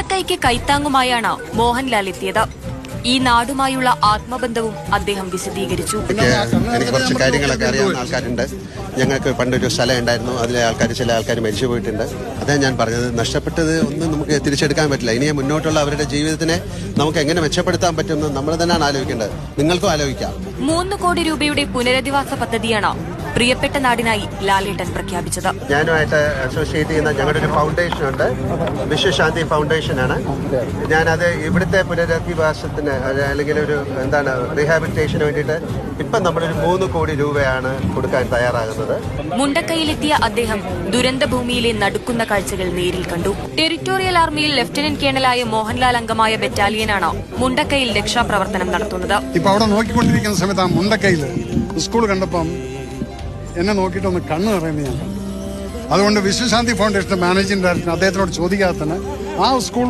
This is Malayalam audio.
മുണ്ടക്കൈക്ക് കൈത്താങ്ങുമായാണ് മോഹൻലാൽ എത്തിയത്. ഈ നാടുമായുള്ള ആത്മബന്ധവും അദ്ദേഹം വിശദീകരിച്ചു. എനിക്ക് കുറച്ച് കാര്യങ്ങളൊക്കെ അറിയാവുന്ന ആൾക്കാരുണ്ട്. ഞങ്ങൾക്ക് പണ്ടൊരു സ്ഥലം ഉണ്ടായിരുന്നു. അതിലെ ആൾക്കാർ ചില ആൾക്കാർ മരിച്ചു പോയിട്ടുണ്ട്. അതാ ഞാൻ പറഞ്ഞത്. നഷ്ടപ്പെട്ടത് ഒന്നും നമുക്ക് തിരിച്ചെടുക്കാൻ പറ്റില്ല. ഇനി മുന്നോട്ടുള്ള അവരുടെ ജീവിതത്തിനെ നമുക്ക് എങ്ങനെ മെച്ചപ്പെടുത്താൻ പറ്റുമെന്ന് നമ്മൾ തന്നെയാണ് ആലോചിക്കേണ്ടത്. നിങ്ങൾക്കും ആലോചിക്കാം. മൂന്ന് കോടി രൂപയുടെ പുനരധിവാസ പദ്ധതിയാണ് പ്രിയപ്പെട്ട നാടിനായി ലാലേട്ടൻ പ്രഖ്യാപിച്ചത്. ഞാനുമായിട്ട് അസോസിയേറ്റ് ചെയ്യുന്ന ഞങ്ങളുടെ ഒരു ഫൗണ്ടേഷൻ ഉണ്ട്. വിശ്വശാന്തി ഫൗണ്ടേഷൻ ആണ്. ഞാനത് ഇവിടുത്തെ പുനരധിവാസത്തിന് അല്ലെങ്കിൽ ഒരു എന്താണ് റീഹാബിലിറ്റേഷന് വേണ്ടിയിട്ട് ഇപ്പം നമ്മളൊരു മൂന്ന് കോടി രൂപയാണ് കൊടുക്കാൻ തയ്യാറാകുന്നത്. മുണ്ടക്കൈയിലെത്തിയ അദ്ദേഹം ദുരന്ത ഭൂമിയിലെ നടുക്കുന്ന കാഴ്ചകൾ നേരിൽ കണ്ടു. ടെറിറ്റോറിയൽ ആർമിയിൽ ലഫ്റ്റനന്റ് കേണലായ മോഹൻലാൽ അംഗമായ ബറ്റാലിയനാണ് മുണ്ടക്കൈയിൽ രക്ഷാപ്രവർത്തനം നടത്തുന്നത്. ഇപ്പൊ അവിടെ നോക്കിക്കൊണ്ടിരിക്കുന്ന സമയത്ത് ആ മുണ്ടക്കൈയിൽ സ്കൂൾ കണ്ടപ്പം എന്നെ നോക്കിയിട്ട് ഒന്ന് കണ്ണ് നിറയുന്നത് ഞാൻ അതുകൊണ്ട് വിശ്വശാന്തി ഫൗണ്ടേഷന്റെ മാനേജിംഗ് ഡയറക്ടർ അദ്ദേഹത്തിനോട് ചോദിക്കാതെ ആ സ്കൂൾ